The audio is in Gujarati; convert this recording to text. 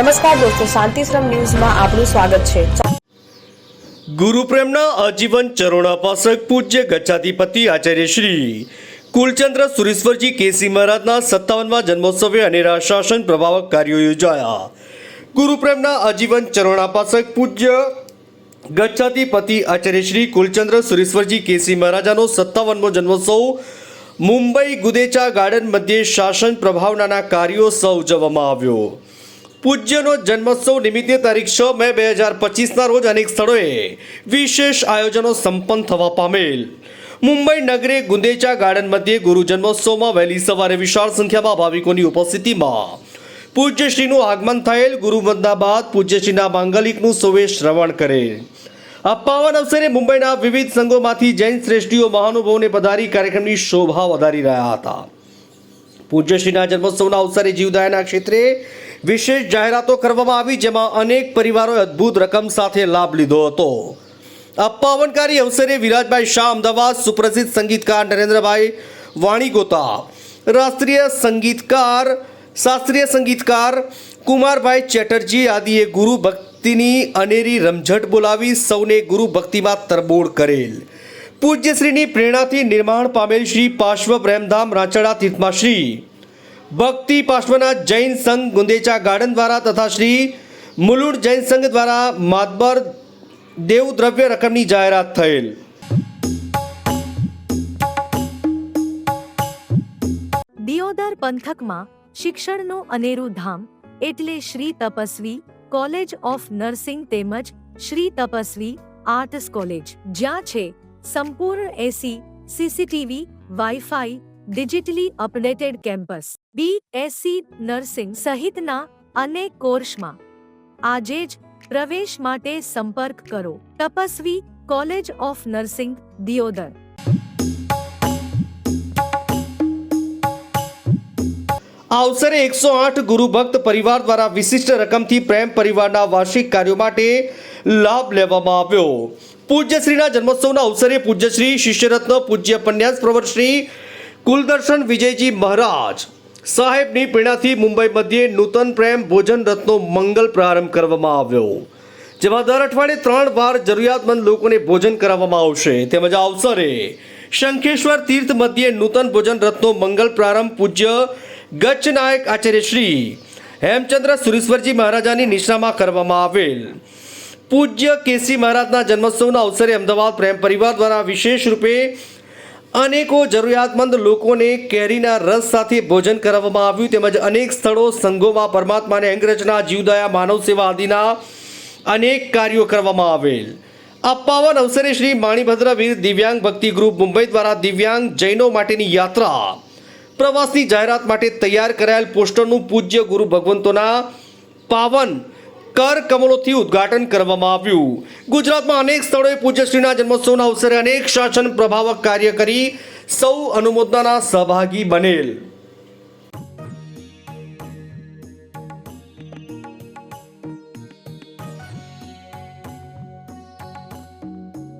નમસ્કાર દોસ્તો, શાંતિશ્રમ ન્યૂઝમાં આપનું સ્વાગત છે. ગુરુપ્રેમના આજીવન ચરણાપાસક પૂજ્ય ગચ્છાધિપતિ આચાર્ય શ્રી કુલચંદ્ર સુરેશ્વરજી કેસી મહારાજના સત્તાવનમાં જન્મોત્સવે અને શાસન પ્રભાવક કાર્યો યોજાયા. ગુરુપ્રેમના આજીવન ચરણાપાસક પૂજ્ય ગચ્છાધિપતિ આચાર્ય શ્રી કુલચંદ્ર સુરેશ્વરજી કેસી મહારાજાનો સત્તાવનમો જન્મોત્સવ મુંબઈ ગુદેચા ગાર્ડન મધ્યે શાસન પ્રભાવનાના કાર્યો સૌ ઉજવવામાં આવ્યો. પૂજ્યનો જન્મોત્સવ નિમિત્તે તારીખ છ મે બે હજાર પચીસના રોજ અનેક સ્થળોએ વિશેષ આયોજનો સંપન્ન થવા પામેલ. મુંબઈ નગરે ગુંદેચા ગાર્ડન મધ્યે ગુરુ જન્મોત્સવમાં વહેલી સવારે વિશાળ સંખ્યામાં ભાવિકોની ઉપસ્થિતિમાં પૂજ્યશ્રીનું આગમન થયેલ. ગુરુ વંદના બાદ પૂજ્યશ્રીના માંગલિકનું સૌએ શ્રવણ કરેલ. આ પાવન અવસરે મુંબઈના વિવિધ સંઘોમાંથી જૈન શ્રેષ્ઠીઓ મહાનુભાવોને પધારી કાર્યક્રમની શોભા વધારી રહ્યા હતા. પૂજ્યશ્રીના જન્મોત્સવના અવસરે જીવદયાના ક્ષેત્રે વિશેષ જાહેરાતો કરવામાં આવી, જેમાં અનેક પરિવારોએ અદ્ભુત રકમ સાથે લાભ લીધો હતો. આ પાવનકારી અવસરે વિરાજભાઈ શાહ અમદાવાદ, સુપ્રસિદ્ધ સંગીતકાર નરેન્દ્રભાઈ વાણીગોતા, રાષ્ટ્રીય સંગીતકાર, શાસ્ત્રીય સંગીતકાર કુમારભાઈ ચેટર્જી આદિએ ગુરુ ભક્તિની અનેરી રમઝટ બોલાવી સૌને ગુરુ ભક્તિમાં તરબોળ કરેલ. પૂજ્યશ્રીની પ્રેરણાથી નિર્માણ પામેલ શ્રી પાર્શ્વ પ્રેમધામ રાંચડા તીર્થમાં શ્રી ભક્તિ પાર્શ્વનાથ જૈન સંઘ ગુંદેચા ગાર્ડન દ્વારા તથા શ્રી મુલુંડ જૈન સંઘ દ્વારા માતબર દેવદ્રવ્ય રકમની જાહેરાત થયેલ. દિયોદર પંથકમાં શિક્ષણનું અનેરું ધામ એટલે Shri Tapasvi college of nursing તેમજ શ્રી તપસ્વી આર્ટસ કોલેજ, જ્યાં છે સંપૂર્ણ AC, CCTV, WiFi digitally updated campus BSc nursing સહિતના અનેક કોર્સમાં આજે જ પ્રવેશ માટે સંપર્ક કરો. Tapasvi college of nursing, Deodar. આ અવસરે એકસો આઠ ગુરુ ભક્ત પરિવાર દ્વારા વિશિષ્ટ રકમથી પ્રેમ પરિવારના વાર્ષિક કાર્યો માટે લાભ લેવામાં આવ્યો. પૂજ્યશ્રીના જન્મોત્સવના અવસરે પૂજ્યશ્રી શિષ્યરત્ન પૂજ્ય પન્યાસ પ્રવર શ્રી કુલદર્શન વિજયજી મહારાજ સાહેબની પ્રેરણાથી મુંબઈ મધ્યે નૂતન પ્રેમ ભોજન રથનો મંગલ પ્રારંભ કરવામાં આવ્યો. જેમાં દર અઠવાડિયે ત્રણ વાર જરૂરિયાતમંદ લોકોને ભોજન કરાવવામાં આવશે. તેમજ આ અવસરે શંખેશ્વર તીર્થ મધ્યે નૂતન ભોજન રથનો મંગલ પ્રારંભ પૂજ્ય ગચ્છ નાયક આચાર્ય શ્રી હેમચંદ્ર સુરેશ્વરજી મહારાજાની નિશામાં કરવામાં આવેલ. પૂજ્ય કેસી મહારાજના જન્મોત્સવના અવસરે અમદાવાદ પ્રેમ પરિવાર દ્વારા વિશેષ રૂપે અનેકો જરૂરિયાતમંદ લોકોને કેરીના રસ સાથે ભોજન કરાવવામાં આવ્યું તેમજ અનેક સ્થળો સંઘોમાં પરમાત્માને અંગ્રજના જીવદયા, માનવ સેવા આદિના અનેક કાર્યો કરવામાં આવેલ. આ પાવન અવસરે શ્રી માણીભદ્ર વીર દિવ્યાંગ ભક્તિ ગ્રુપ મુંબઈ દ્વારા દિવ્યાંગ જૈનો માટેની યાત્રા પ્રવાસની જાહેરાત માટે તૈયાર કરાયેલ પોસ્ટરનું પૂજ્ય ગુરુ ભગવંતોના પાવન કર કમલોથી ઉદ્ઘાટન કરવામાં આવ્યું. ગુજરાતમાં અનેક સ્થળોએ પૂજ્યશ્રીના જન્મોત્સવના અવસરે અનેક શાસન પ્રભાવક કાર્ય કરી સૌ અનુમોદનાના સહભાગી બનેલ.